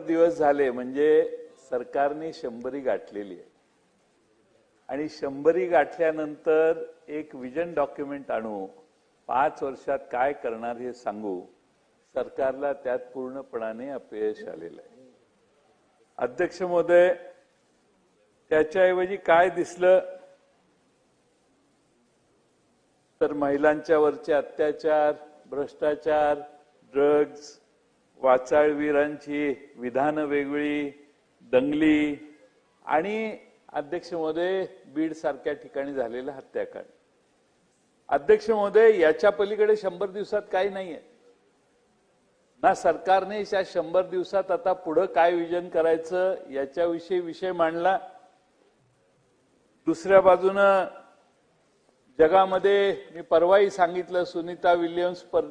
दिवस झाले म्हणजे सरकारने शंभरी गाठलेली आहे. आणि शंभरी गाठल्यानंतर एक विजन डॉक्युमेंट आणू पाच वर्षात काय करणार हे सांगू सरकारला त्यात पूर्णपणाने अपयश आलेलं आहे. अध्यक्ष महोदय त्याच्याऐवजी काय दिसलं? तर महिलांच्या वरचे अत्याचार भ्रष्टाचार ड्रग्ज वाचाळवीरांची विधानं वेगळी दंगली आणि अध्यक्ष महोदय बीड सारख्या ठिकाणी झालेला हत्याकांड. अध्यक्ष महोदय याच्या पलीकडे शंभर दिवसात काही नाहीये. ना सरकारने या शंभर दिवसात आता पुढं काय विजन करायचं याच्याविषयी विषय मांडला. दुसऱ्या बाजूनं जगामध्ये मी परवाही सांगितलं सुनीता विल्यम्स पर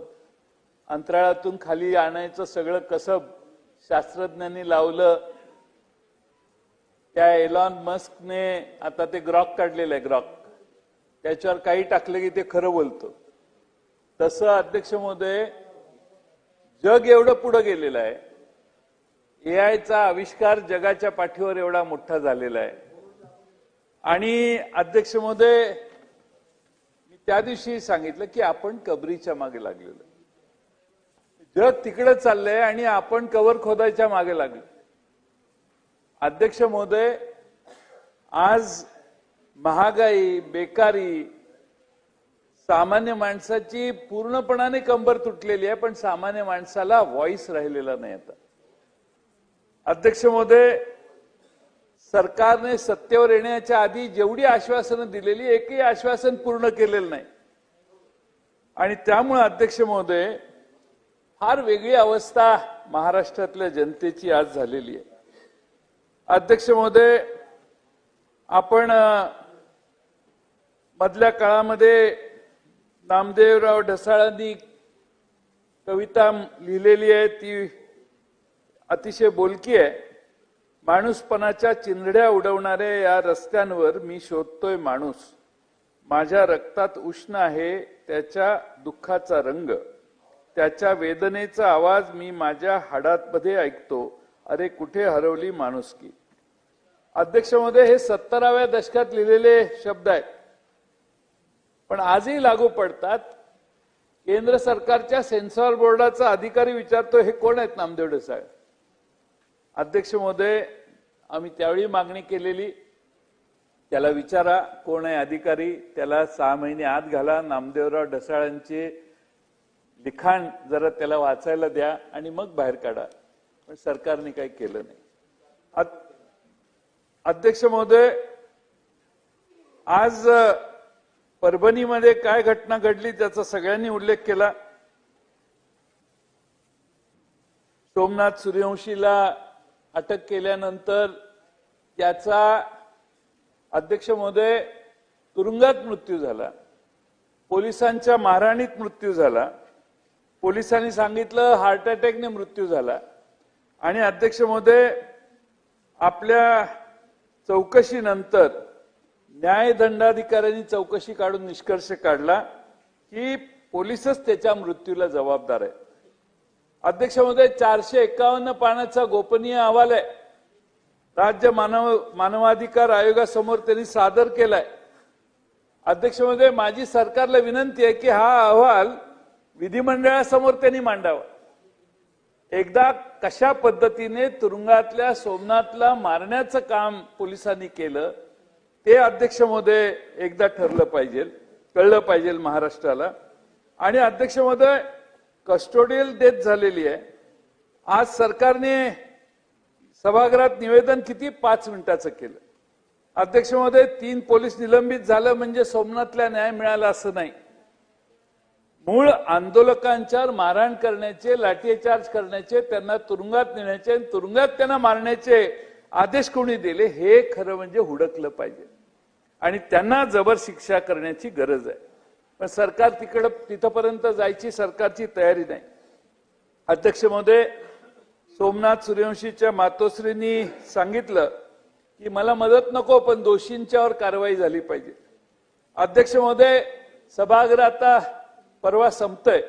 अंतराळातून खाली आणायचं सगळं कसब शास्त्रज्ञांनी लावलं त्या एलॉन मस्कने आता ते ग्रॉक काढलेलं आहे ग्रॉक. त्याच्यावर काही टाकलं की ते खरं बोलतो. तसं अध्यक्ष महोदय जग एवढं पुढं गेलेलं आहे. ए आयचा आविष्कार जगाच्या पाठीवर एवढा मोठा झालेला आहे. आणि अध्यक्ष महोदय त्या दिवशी सांगितलं की आपण कबरीच्या मागे लागलेलो जग तिकडे चाललंय आणि आपण कवर खोदायच्या मागे लागलो. अध्यक्ष महोदय आज महागाई बेकारी सामान्य माणसाची पूर्णपणाने कंबर तुटलेली आहे पण सामान्य माणसाला व्हॉइस राहिलेला नाही आता. अध्यक्ष महोदय सरकारने सत्तेवर येण्याच्या आधी जेवढी आश्वासनं दिलेली एकही आश्वासन पूर्ण केलेलं नाही. आणि त्यामुळे अध्यक्ष महोदय फार वेगळी अवस्था महाराष्ट्रातल्या जनतेची आज झालेली आहे. अध्यक्ष महोदय आपण मधल्या काळामध्ये नामदेवराव ढसाळांनी कविता लिहिलेली आहे ती अतिशय बोलकी आहे. माणूसपणाच्या चिंधड्या उडवणाऱ्या या रस्त्यांवर मी शोधतोय माणूस. माझ्या रक्तात उष्ण आहे त्याच्या दुःखाचा रंग. त्याच्या वेदनेचा आवाज मी माझ्या हाडातमध्ये ऐकतो. अरे कुठे हरवली माणुसकी? अध्यक्ष महोदय हे सत्तराव्या दशकात लिहिलेले शब्द आहेत. पण आजही लागू पडतात. केंद्र सरकारच्या सेन्सॉर बोर्डाचा अधिकारी विचारतो हे कोण आहेत नामदेव साहेब? अध्यक्ष महोदय आम्ही त्यावेळी मागणी केलेली त्याला विचारा कोण आहे अधिकारी? त्याला सहा महिने आत घाला. नामदेवराव ढसाळांचे लिखाण जरा त्याला वाचायला द्या आणि मग बाहेर काढा. पण सरकारने काही केलं नाही. अध्यक्ष महोदय आज परभणीमध्ये काय घटना घडली त्याचा सगळ्यांनी उल्लेख केला. सोमनाथ सूर्यवंशीला अटक केल्यानंतर त्याचा अध्यक्ष महोदय तुरुंगात मृत्यू झाला. पोलिसांच्या मारहाणीत मृत्यू झाला. पोलिसांनी सांगितलं हार्ट अटॅकने मृत्यू झाला. आणि अध्यक्ष महोदय आपल्या चौकशीनंतर न्यायदंडाधिकाऱ्यांनी चौकशी काढून निष्कर्ष काढला की पोलीसच त्याच्या मृत्यूला जबाबदार आहे. अध्यक्ष महोदय चारशे एकावन्न पानाचा गोपनीय अहवाल आहे. राज्य मानव मानवाधिकार आयोगासमोर त्यांनी सादर केलाय. अध्यक्ष महोदय माझी सरकारला विनंती आहे की हा अहवाल विधिमंडळासमोर त्यांनी मांडावा. एकदा कशा पद्धतीने तुरुंगातल्या सोमनाथला मारण्याचं काम पोलिसांनी केलं ते अध्यक्ष महोदय एकदा ठरलं पाहिजे कळलं पाहिजे महाराष्ट्राला. आणि अध्यक्ष महोदय कस्टोडियल डेथ झालेली आहे. आज सरकारने सभागृहात निवेदन किती? पाच मिनिटाचं केलं. अध्यक्ष महोदय तीन पोलीस निलंबित झालं म्हणजे सोमनाथला न्याय मिळाला असं नाही. मूळ आंदोलकांच्यावर मारहाण करण्याचे लाठीचार्ज करण्याचे त्यांना तुरुंगात नेण्याचे आणि तुरुंगात त्यांना मारण्याचे आदेश कोणी दिले हे खरं म्हणजे हुडकलं पाहिजे. आणि त्यांना जबर शिक्षा करण्याची गरज आहे. पण सरकार तिकडं तिथपर्यंत जायची सरकारची तयारी नाही. अध्यक्ष महोदय सोमनाथ सूर्यवंशीच्या मातोश्रींनी सांगितलं की मला मदत नको पण दोषींच्यावर कारवाई झाली पाहिजे. अध्यक्ष महोदय सभागृह आता परवा संपतोय.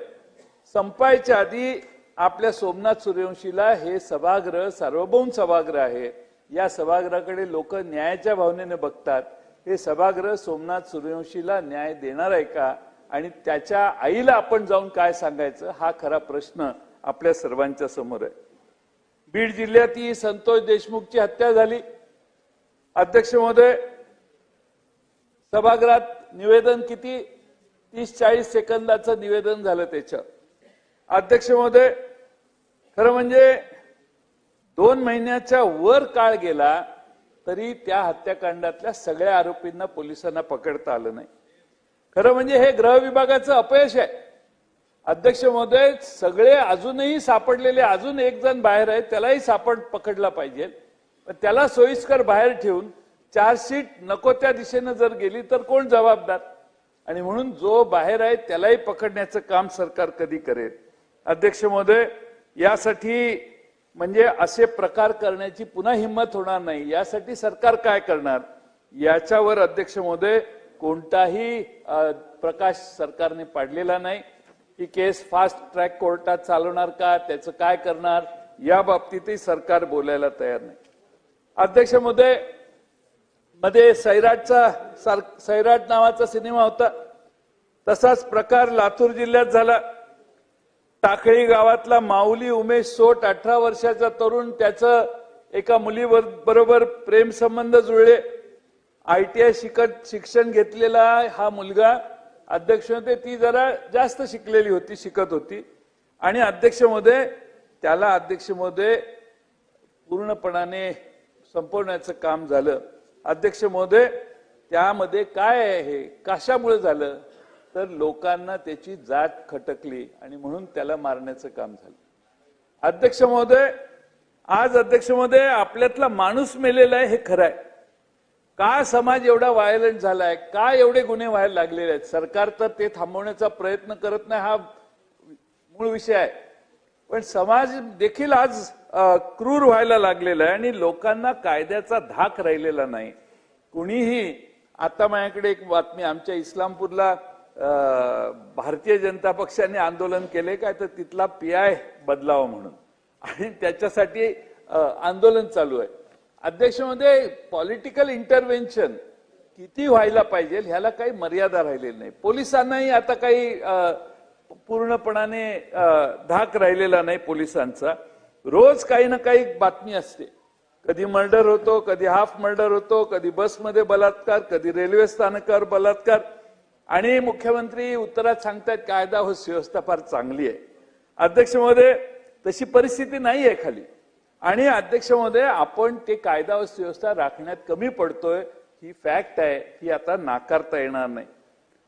संपायच्या आधी आपल्या सोमनाथ सूर्यवंशीला हे सभागृह सार्वभौम सभागृह आहे. या सभागृहाकडे लोक न्यायाच्या भावनेने बघतात. हे सभागृह सोमनाथ सूर्यवंशीला न्याय देणार आहे का? आणि त्याच्या आईला आपण जाऊन काय सांगायचं? हा खरा प्रश्न आपल्या सर्वांच्या समोर आहे. बीड जिल्ह्यात ही संतोष देशमुखची हत्या झाली. अध्यक्ष महोदय सभागृहात निवेदन किती? तीस चाळीस सेकंदाचं निवेदन झालं त्याच्या. अध्यक्ष महोदय खरं म्हणजे दोन महिन्याच्या वर काळ गेला तरी त्या हत्याकांडातल्या सगळ्या आरोपींना पोलिसांना पकडता आलं नाही. खरं म्हणजे हे गृह विभागाचं अपयश आहे. अध्यक्ष महोदय सगळे अजूनही सापडलेले अजून एक जण बाहेर आहे त्यालाही सापड पकडला पाहिजे. पण त्याला सोयीस्कर बाहेर ठेवून चार्जशीट नको त्या दिशेनं जर गेली तर कोण जबाबदार? आणि म्हणून जो बाहेर आहे त्यालाही पकडण्याचं काम सरकार कधी करेल. अध्यक्ष महोदय यासाठी म्हणजे असे प्रकार करण्याची पुन्हा हिंमत होणार नाही. यासाठी सरकार काय करणार? याच्यावर अध्यक्ष महोदय कोणताही प्रकाश सरकारने पाडलेला नाही. ही केस फास्ट ट्रॅक कोर्टात चालवणार का? त्याचं काय करणार? या बाबतीतही सरकार बोलायला तयार नाही. अध्यक्ष महोदय मध्ये सैराटचा सार सैराट नावाचा सिनेमा होता. तसाच प्रकार लातूर जिल्ह्यात झाला. टाकळी गावातला माऊली उमेश सोट अठरा वर्षाचा तरुण त्याचं एका मुलीबरोबर बरोबर प्रेमसंबंध जुळले. आय शिकत शिक्षण घेतलेला हा मुलगा अध्यक्ष होते. ती जरा जास्त शिकलेली होती शिकत होती. आणि अध्यक्ष महोदय त्याला अध्यक्ष महोदय पूर्णपणाने संपवण्याचं काम झालं. अध्यक्ष महोदय त्यामध्ये काय आहे हे? कशामुळे झालं? तर लोकांना त्याची जात खटकली आणि म्हणून त्याला मारण्याचं काम झालं. अध्यक्ष महोदय आज अध्यक्ष महोदय आपल्यातला माणूस मेलेला आहे हे खरं आहे. का समाज एवढा व्हायलंट झालाय? का एवढे गुन्हे व्हायला लागलेले आहेत? सरकार तर ते थांबवण्याचा प्रयत्न करत नाही हा मूळ विषय आहे. पण समाज देखील आज क्रूर व्हायला लागलेला आहे आणि लोकांना कायद्याचा धाक राहिलेला नाही. कुणीही आता माझ्याकडे एक बातमी आमच्या इस्लामपूरला भारतीय जनता पक्षाने आंदोलन केले काय? तर तिथला पी आय बदलावा म्हणून. आणि त्याच्यासाठी आंदोलन चालू आहे. अध्यक्षमध्ये पॉलिटिकल इंटरव्हेन्शन किती व्हायला पाहिजे ह्याला काही मर्यादा राहिलेली नाही. पोलिसांनाही आता काही पूर्णपणाने धाक राहिलेला नाही पोलिसांचा. रोज काही ना काही बातमी असते. कधी मर्डर होतो कधी हाफ मर्डर होतो कधी बसमध्ये बलात्कार कधी रेल्वे स्थानकावर बलात्कार. आणि मुख्यमंत्री उत्तरात सांगतायत कायदा हो सुव्यवस्था फार चांगली आहे. अध्यक्ष महोदय तशी परिस्थिती नाही आहे खाली. आणि अध्यक्ष महोदय आपण ते कायदा व सुव्यवस्था राखण्यात कमी पडतोय ही फॅक्ट आहे ही आता नाकारता येणार नाही.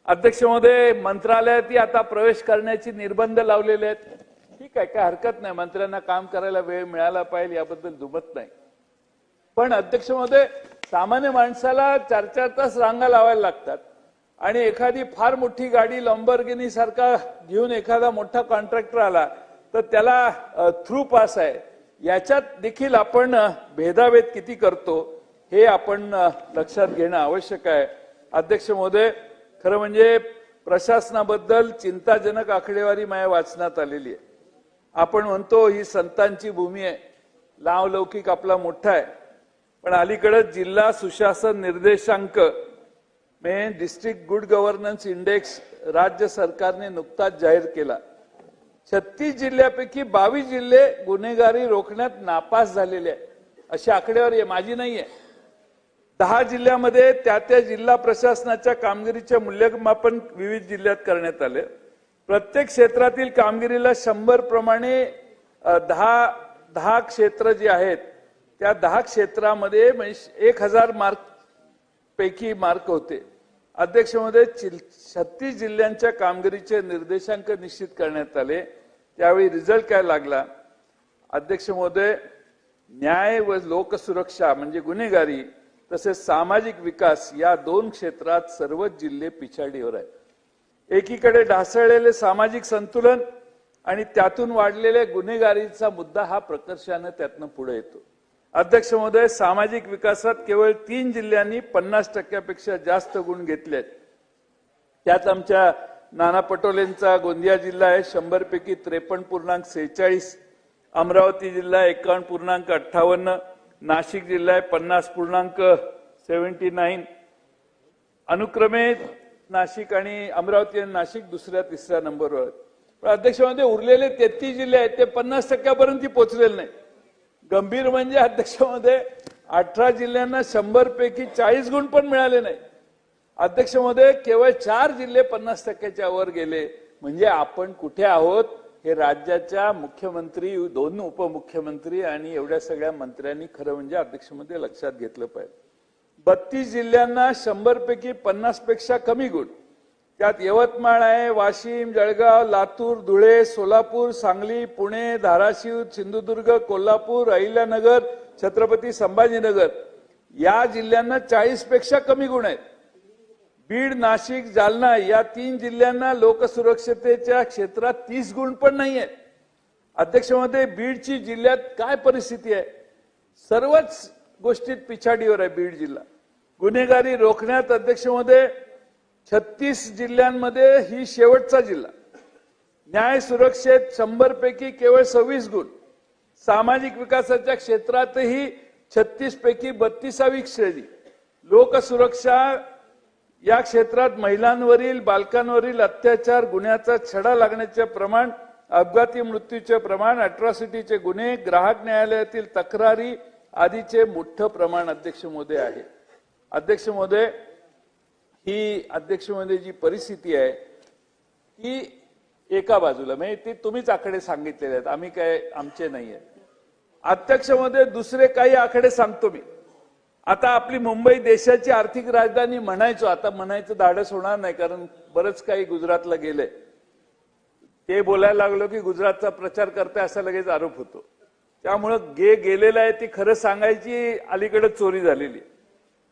अध्यक्ष महोदय मंत्रालयातही आता प्रवेश करण्याची निर्बंध लावलेले आहेत. ठीक आहे काय हरकत नाही. मंत्र्यांना काम करायला वेळ मिळाला पाहिजे याबद्दल दुमत नाही. पण अध्यक्ष महोदय सामान्य माणसाला चार चार तास रांगा लावायला लागतात. आणि एखादी फार मोठी गाडी लंबरगिनी सारखा घेऊन एखादा मोठा कॉन्ट्रॅक्टर आला तर त्याला थ्रू पास आहे. याच्यात देखील आपण भेदाभेद किती करतो हे आपण लक्षात घेणं आवश्यक आहे. अध्यक्ष महोदय खरं म्हणजे प्रशासनाबद्दल चिंताजनक आकडेवारी माझ्या वाचनात आलेली आहे. आपण म्हणतो ही संतांची भूमी आहे. लावलौकिक आपला मोठा आहे. पण अलीकडं जिल्हा सुशासन निर्देशांक मे डिस्ट्रिक्ट गुड गव्हर्नन्स इंडेक्स राज्य सरकारने नुकताच जाहीर केला. छत्तीस जिल्ह्यापैकी बावीस जिल्हे गुन्हेगारी रोखण्यात नापास झालेले आहे अशी आकडेवारी आहे माझी नाही आहे दहा जिल्ह्यामध्ये त्या त्या जिल्हा प्रशासनाच्या कामगिरीचे मूल्यमापन विविध जिल्ह्यात करण्यात आले. प्रत्येक क्षेत्रातील कामगिरीला शंभर प्रमाणे दहा दहा क्षेत्र जी आहेत त्या दहा क्षेत्रामध्ये म्हणजे एक हजार मार्क पैकी मार्क होते. अध्यक्षमध्ये छत्तीस जिल्ह्यांच्या कामगिरीचे निर्देशांक निश्चित करण्यात आले. त्यावेळी रिझल्ट काय लागला? अध्यक्ष महोदय न्याय व लोकसुरक्षा म्हणजे गुन्हेगारी तसेच सामाजिक विकास या दोन क्षेत्रात सर्वच जिल्हे पिछाडीवर आहेत. एकीकडे ढासळलेले सामाजिक संतुलन आणि त्यातून वाढलेल्या गुन्हेगारीचा मुद्दा हा प्रकर्षानं त्यातनं पुढे येतो. अध्यक्ष महोदय सामाजिक विकासात केवळ तीन जिल्ह्यांनी पन्नास टक्क्यापेक्षा जास्त गुण घेतले आहेत त्यात आमच्या नाना पटोलेंचा गोंदिया जिल्हा आहे शंभर पैकी त्रेपन्न पूर्णांक सेहेचाळीस अमरावती जिल्हा एकावन्न पूर्णांक अठ्ठावन्न नाशिक जिल्हा आहे पन्नास पूर्णांक सेव्हन्टी नाईन. अनुक्रमे नाशिक आणि अमरावती आणि नाशिक दुसऱ्या तिसऱ्या नंबरवर. पण अध्यक्षामध्ये उरलेले तेहतीस जिल्हे आहेत ते पन्नास टक्क्यापर्यंत पोहोचलेले नाही गंभीर म्हणजे अध्यक्षामध्ये अठरा जिल्ह्यांना शंभर पैकी चाळीस गुण पण मिळाले नाही अध्यक्षमध्ये केवळ चार जिल्हे पन्नास टक्क्याच्या वर गेले. म्हणजे आपण कुठे आहोत हे राज्याच्या मुख्यमंत्री दोन उपमुख्यमंत्री आणि एवढ्या सगळ्या मंत्र्यांनी खरं म्हणजे अध्यक्षमध्ये लक्षात घेतलं पाहिजे. बत्तीस जिल्ह्यांना शंभर पैकी पन्नासपेक्षा कमी गुण. त्यात यवतमाळ आहे वाशिम जळगाव लातूर धुळे सोलापूर सांगली पुणे धाराशिव सिंधुदुर्ग कोल्हापूर अहिल्यानगर छत्रपती संभाजीनगर. या जिल्ह्यांना चाळीसपेक्षा कमी गुण आहेत. बीड नाशिक जालना या तीन जिल्ह्यांना लोकसुरक्षतेच्या क्षेत्रात तीस गुण पण नाही आहेत. अध्यक्षमध्ये बीडची जिल्ह्यात काय परिस्थिती आहे? सर्वच गोष्टीत पिछाडीवर आहे बीड जिल्हा. गुन्हेगारी रोखण्यात अध्यक्षमध्ये छत्तीस जिल्ह्यांमध्ये ही शेवटचा जिल्हा. न्याय सुरक्षेत शंभर पैकी केवळ सव्वीस गुण. सामाजिक विकासाच्या क्षेत्रातही छत्तीस पैकी बत्तीसावी श्रेणी. लोकसुरक्षा या क्षेत्रात महिलांवरील बालकांवरील अत्याचार गुन्ह्याचा छडा लागण्याचे प्रमाण अपघाती मृत्यूचे प्रमाण अट्रॉसिटीचे गुन्हे ग्राहक न्यायालयातील तक्रारी आदीचे मोठं प्रमाण अध्यक्ष मोदी आहे. अध्यक्ष महोदय ही अध्यक्ष महोदय जी परिस्थिती आहे ती एका बाजूला म्हणजे ती तुम्हीच आकडे सांगितलेले आहेत आम्ही काय आमचे नाही आहेत. अध्यक्षमध्ये दुसरे काही आकडे सांगतो मी. आता आपली मुंबई देशाची आर्थिक राजधानी म्हणायचो आता म्हणायचं धाडस होणार नाही कारण बरंच काही गुजरातला गेलंय. ते बोलायला लागलो की गुजरातचा प्रचार करताय असा लगेच आरोप होतो. त्यामुळं गे गेलेलं आहे ती खरं सांगायची अलीकडे चोरी झालेली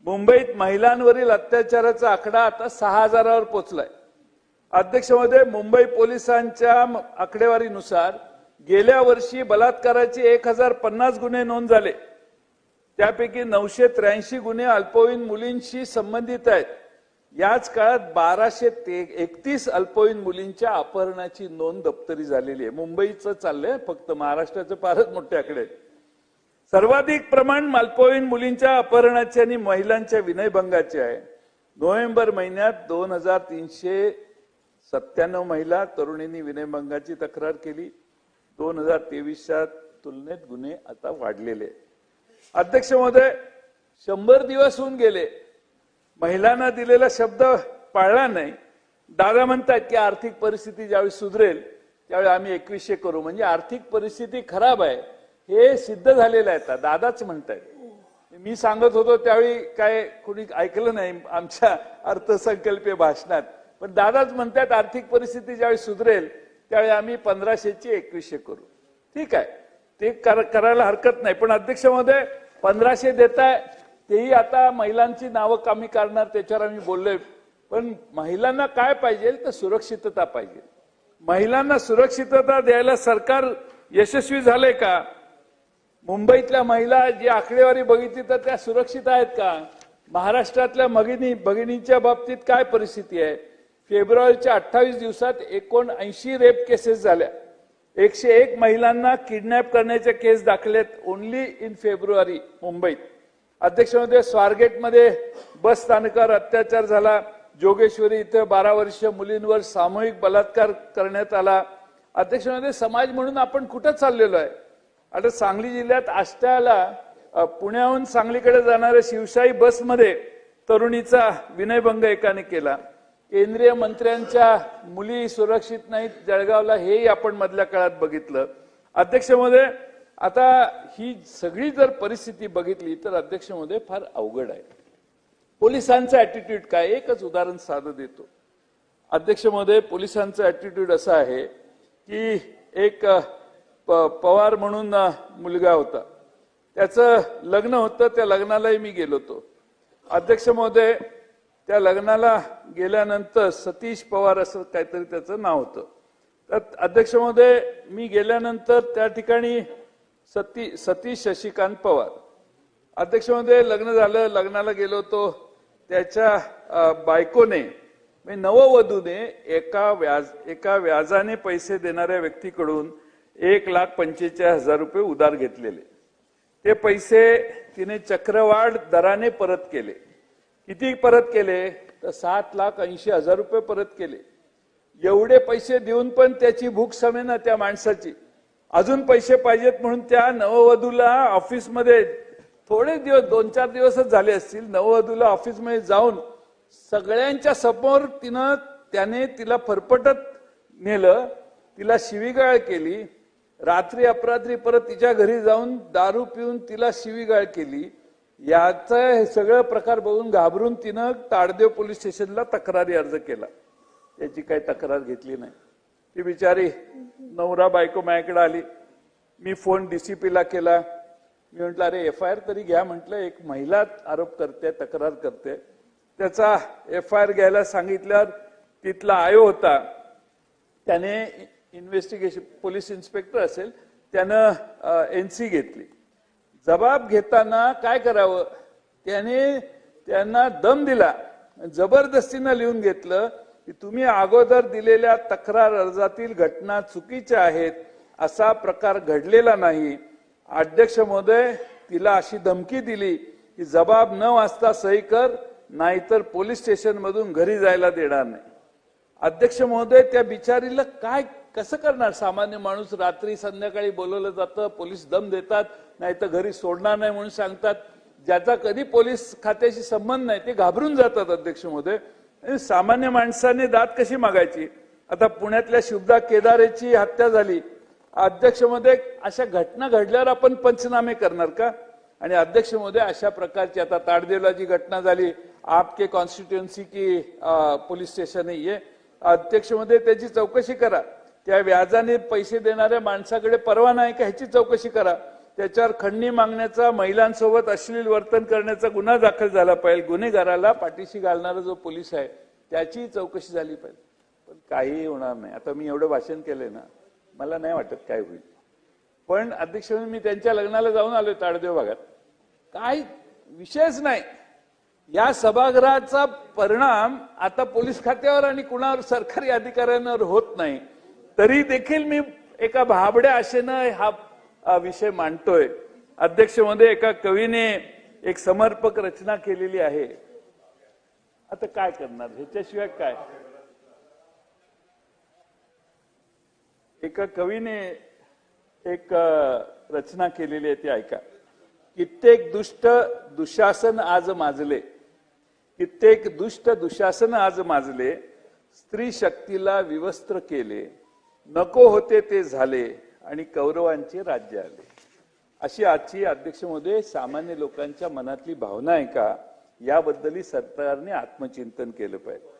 मुंबईत महिलांवरील अत्याचाराचा आकडा आता सहा हजारावर पोचलाय. अध्यक्षमध्ये मुंबई पोलिसांच्या आकडेवारीनुसार गेल्या वर्षी बलात्काराचे एक हजार पन्नास गुन्हे नोंद झाले. त्यापैकी नऊशे त्र्याऐंशी गुन्हे अल्पवयीन मुलींशी संबंधित आहेत. याच काळात बाराशे ते एकतीस अल्पवयीन मुलींच्या अपहरणाची नोंद दप्तरी झालेली आहे. मुंबईचं चाललंय फक्त महाराष्ट्राचे फारच मोठे आकडे आहेत. सर्वाधिक प्रमाण मालपोवीन मुलींच्या अपहरणाचे आणि महिलांच्या विनयभंगाचे आहे. नोव्हेंबर महिन्यात दोन हजार तीनशे सत्त्याण्णव महिला तरुणींनी विनयभंगाची तक्रार केली. दोन हजार तेवीसच्या तुलनेत गुन्हे आता वाढलेले. अध्यक्ष महोदय शंभर दिवस होऊन गेले. महिलांना दिलेला शब्द पाळला नाही. दादा म्हणतात की आर्थिक परिस्थिती ज्यावेळी सुधरेल त्यावेळी आम्ही एकवीसशे करू. म्हणजे आर्थिक परिस्थिती खराब आहे. हे सिद्ध झालेलं आहे आता. दादाच म्हणतायत. मी सांगत होतो त्यावेळी काय कोणी ऐकलं नाही आमच्या अर्थसंकल्पीय भाषणात. पण दादाच म्हणतात आर्थिक परिस्थिती ज्यावेळी सुधरेल त्यावेळी आम्ही पंधराशेची एकवीसशे करू. ठीक आहे. ते कर- करायला हरकत नाही. पण अध्यक्ष महोदय पंधराशे देताय तेही आता महिलांची नावं कमी करणार त्याच्यावर आम्ही बोललोय. पण महिलांना काय पाहिजे तर सुरक्षितता पाहिजे. महिलांना सुरक्षितता द्यायला सरकार यशस्वी झालंय का? मुंबईतल्या महिला जी आकडेवारी बघितली तर त्या सुरक्षित आहेत का? महाराष्ट्रातल्या भगिनी भगिनींच्या बाबतीत काय परिस्थिती आहे? फेब्रुवारीच्या अठ्ठावीस दिवसात एकोणऐंशी रेप केसेस झाल्या. एकशे एक महिलांना किडनॅप करण्याच्या केस दाखलेत ओन्ली इन फेब्रुवारी मुंबईत. अध्यक्ष अध्यक्षमध्ये स्वारगेटमध्ये बस स्थानकावर अत्याचार झाला. जोगेश्वरी इथं बारा वर्षीय मुलींवर सामूहिक बलात्कार करण्यात आला. अध्यक्ष अध्यक्षमध्ये समाज म्हणून आपण कुठं चाललेलो आहे? आता सांगली जिल्ह्यात आष्ट्याला पुण्याहून सांगलीकडे जाणाऱ्या शिवशाही बसमध्ये तरुणीचा विनयभंग एकाने केला. केंद्रीय मंत्र्यांच्या मुली सुरक्षित नाहीत जळगावला हेही आपण मधल्या काळात बघितलं. अध्यक्ष महोदय आता ही सगळी जर परिस्थिती बघितली तर अध्यक्ष महोदय फार अवघड आहे. पोलिसांचा ऍटिट्यूड काय? एकच उदाहरण साधं देतो. अध्यक्ष महोदय पोलिसांचं ऍटिट्यूड असा आहे की एक प- पवार म्हणून मुलगा होता. त्याचं लग्न होतं त्या लग्नालाही मी गेलो होतो. अध्यक्ष महोदय त्या लग्नाला गेल्यानंतर सतीश पवार असं काहीतरी त्याचं नाव होतं. तर अध्यक्ष महोदय मी गेल्यानंतर त्या ठिकाणी सती सतीश शशिकांत पवार. अध्यक्ष महोदय लग्न झालं लग्नाला गेलो होतो. त्याच्या बायकोने म्हणजे नववधूने एका व्याज एका व्याजाने पैसे देणाऱ्या व्यक्तीकडून एक लाख पंचेचाळीस हजार रुपये उधार घेतलेले. ते पैसे तिने चक्रवाढ दराने परत केले. किती परत केले? तर सात लाख ऐंशी हजार रुपये परत केले. एवढे पैसे देऊन पण त्याची भूक समेना त्या माणसाची. अजून पैसे पाहिजेत म्हणून त्या नववधूला ऑफिसमध्ये थोडे दिवस दोन चार दिवसच झाले असतील नववधूला ऑफिसमध्ये जाऊन सगळ्यांच्या समोर तिनं त्याने तिला फरफटत नेलं तिला शिवीगाळ केली रात्री अपरात्री परत तिच्या घरी जाऊन दारू पिऊन तिला शिवीगाळ केली. याचा हे सगळं प्रकार बघून घाबरून तिनं ताडदेव पोलीस स्टेशनला तक्रारी अर्ज केला. त्याची काही तक्रार घेतली नाही. ती बिचारी नवरा बायको माझ्याकडे आली. मी फोन डीसीपीला केला. मी म्हटलं अरे एफ आय आर तरी घ्या. म्हटलं एक महिला आरोप करते तक्रार करते. त्याचा एफ आय आर घ्यायला सांगितल्यावर तिथला आयो होता. त्याने इन्व्हेस्टिगेशन पोलीस इन्स्पेक्टर असेल त्यानं एनसी घेतली. जबाब घेताना काय करावं? त्याने त्यांना दम दिला. जबरदस्तीनं लिहून घेतलं की तुम्ही अगोदर दिलेल्या तक्रार अर्जातील घटना चुकीच्या आहेत असा प्रकार घडलेला नाही. अध्यक्ष महोदय तिला अशी धमकी दिली की जबाब न वाचता सही कर नाहीतर पोलीस स्टेशन मधून घरी जायला देणार नाही. अध्यक्ष महोदय त्या बिचारीला काय कसं करणार? सामान्य माणूस रात्री संध्याकाळी बोलवलं जातं पोलीस दम देतात नाही तर घरी सोडणार नाही म्हणून सांगतात. ज्याचा कधी पोलीस खात्याशी संबंध नाही ते घाबरून जातात अध्यक्ष महोदय. सामान्य माणसाने दात कशी मागायची? आता पुण्यातल्या शुभदा केदारेची हत्या झाली. अध्यक्ष महोदय अशा घटना घडल्यावर आपण पंचनामे करणार का? आणि अध्यक्ष महोदय अशा प्रकारची आता ताडदेवला जी घटना झाली आपके कॉन्स्टिट्युएन्सी की पोलीस स्टेशन आहे अध्यक्षमध्ये त्याची चौकशी करा. त्या व्याजाने पैसे देणाऱ्या माणसाकडे परवाना आहे का? ह्याची चौकशी करा. त्याच्यावर खंडणी मागण्याचा महिलांसोबत अश्लील वर्तन करण्याचा गुन्हा दाखल झाला पाहिजे. गुन्हेगाराला पाठीशी घालणारा जो पोलीस आहे त्याची चौकशी झाली पाहिजे. पण काही होणार नाही. आता मी एवढं भाषण केलंय ना मला नाही वाटत काय होईल. पण अध्यक्ष म्हणून मी त्यांच्या लग्नाला जाऊन आलोय ताडदेव भागात. काय विषयच नाही. या सभागृहाचा परिणाम आता पोलीस खात्यावर आणि कुणावर? सरकारी अधिकाऱ्यांवर होत नाही. तरी देखील मी एका भाबड्या आशेनं हा विषय मांडतोय. अध्यक्षमध्ये एका कवीने एक समर्पक रचना केलेली आहे. आता काय करणार? ह्याच्याशिवाय काय? एका कवीने एक रचना केलेली आहे ती ऐका. कित्येक दुष्ट दुशासन आज माजले. कित्येक दुष्ट दुशासन आज माजले. स्त्री शक्तीला विवस्त्र केले. नको होते ते झाले आणि कौरवांचे राज्य आले. अशी आजची अध्यक्ष महोदय सामान्य लोकांच्या मनातली भावना आहे का? याबद्दलही सरकारने आत्मचिंतन केलं पाहिजे.